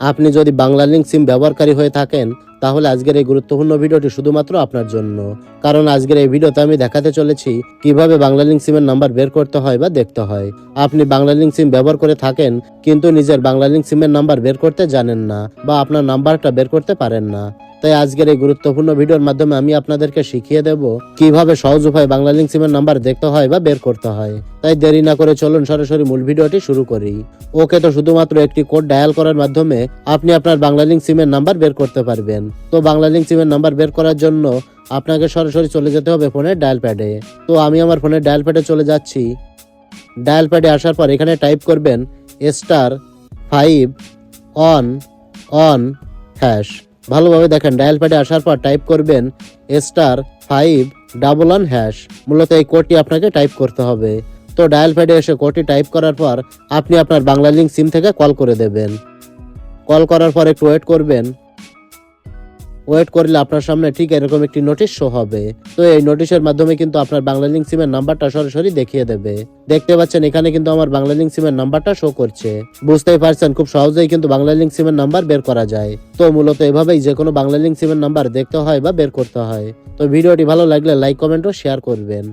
আপনি যদি বাংলা লিঙ্ক সিম ব্যবহারকারী হয়ে থাকেন, তাহলে আজকের এই গুরুত্বপূর্ণ ভিডিওটি শুধুমাত্র আপনার জন্য। কারণ আজকের এই ভিডিওতে আমি দেখাতে চলেছি কীভাবে বাংলা লিঙ্ক সিমের নাম্বার বের করতে হয় বা দেখতে হয়। আপনি বাংলা লিঙ্ক সিম ব্যবহার করে থাকেন, কিন্তু নিজের বাংলা লিঙ্ক সিমের নাম্বার বের করতে জানেন না বা আপনার নাম্বারটা বের করতে পারেন না। তাই আজকের এই গুরুত্বপূর্ণ ভিডিওর মাধ্যমে আমি আপনাদেরকে শিখিয়ে দেব কীভাবে সহজ উপায়ে বাংলা লিঙ্ক সিমের নাম্বার দেখতে হয় বা বের করতে হয়। তাই দেরি না করে চলুন সরাসরি মূল ভিডিওটি শুরু করি। ওকে, তো শুধুমাত্র একটি কোড ডায়াল করার মাধ্যমে আপনি আপনার বাংলা লিঙ্ক সিমের নাম্বার বের করতে পারবেন। তো বাংলা লিঙ্ক সিমের নাম্বার বের করার জন্য আপনাকে সরাসরি চলে যেতে হবে ফোনের ডায়াল প্যাডে। তো আমি আমার ফোনের ডায়াল প্যাডে চলে যাচ্ছি। ডায়াল প্যাডে আসার পর এখানে টাইপ করবেন star five on on, hash. ভালোভাবে দেখেন ডায়াল প্যাডে আসার পর টাইপ করবেন star five double one hash মূলত এই কোডটি আপনাকে টাইপ করতে হবে। তো ডায়াল প্যাডে এসে কোডটি টাইপ করার পর আপনি আপনার বাংলা লিঙ্ক সিম থেকে কল করে দেবেন। কল করার পর একটু ওয়েট করবেন। ওয়েট করলে আপনার সামনে ঠিক এরকম একটি নোটিশ শো হবে। তো এই নোটিশের মাধ্যমে কিন্তু আপনার বাংলা লিঙ্ক সিমের নাম্বারটা সরাসরি দেখিয়ে দেবে। দেখতে পাচ্ছেন এখানে কিন্তু আমার বাংলা লিঙ্ক সিমের নাম্বারটা শো করছে। বুঝতেই পারছেন খুব সহজেই কিন্তু বাংলা লিঙ্ক সিমের নাম্বার বের করা যায়। তো মূলত এভাবেই যে কোনো বাংলা লিঙ্ক সিমের নাম্বার দেখতে হয় বা বের করতে হয়। তো ভিডিওটি ভালো লাগলে লাইক কমেন্ট ও শেয়ার করবেন।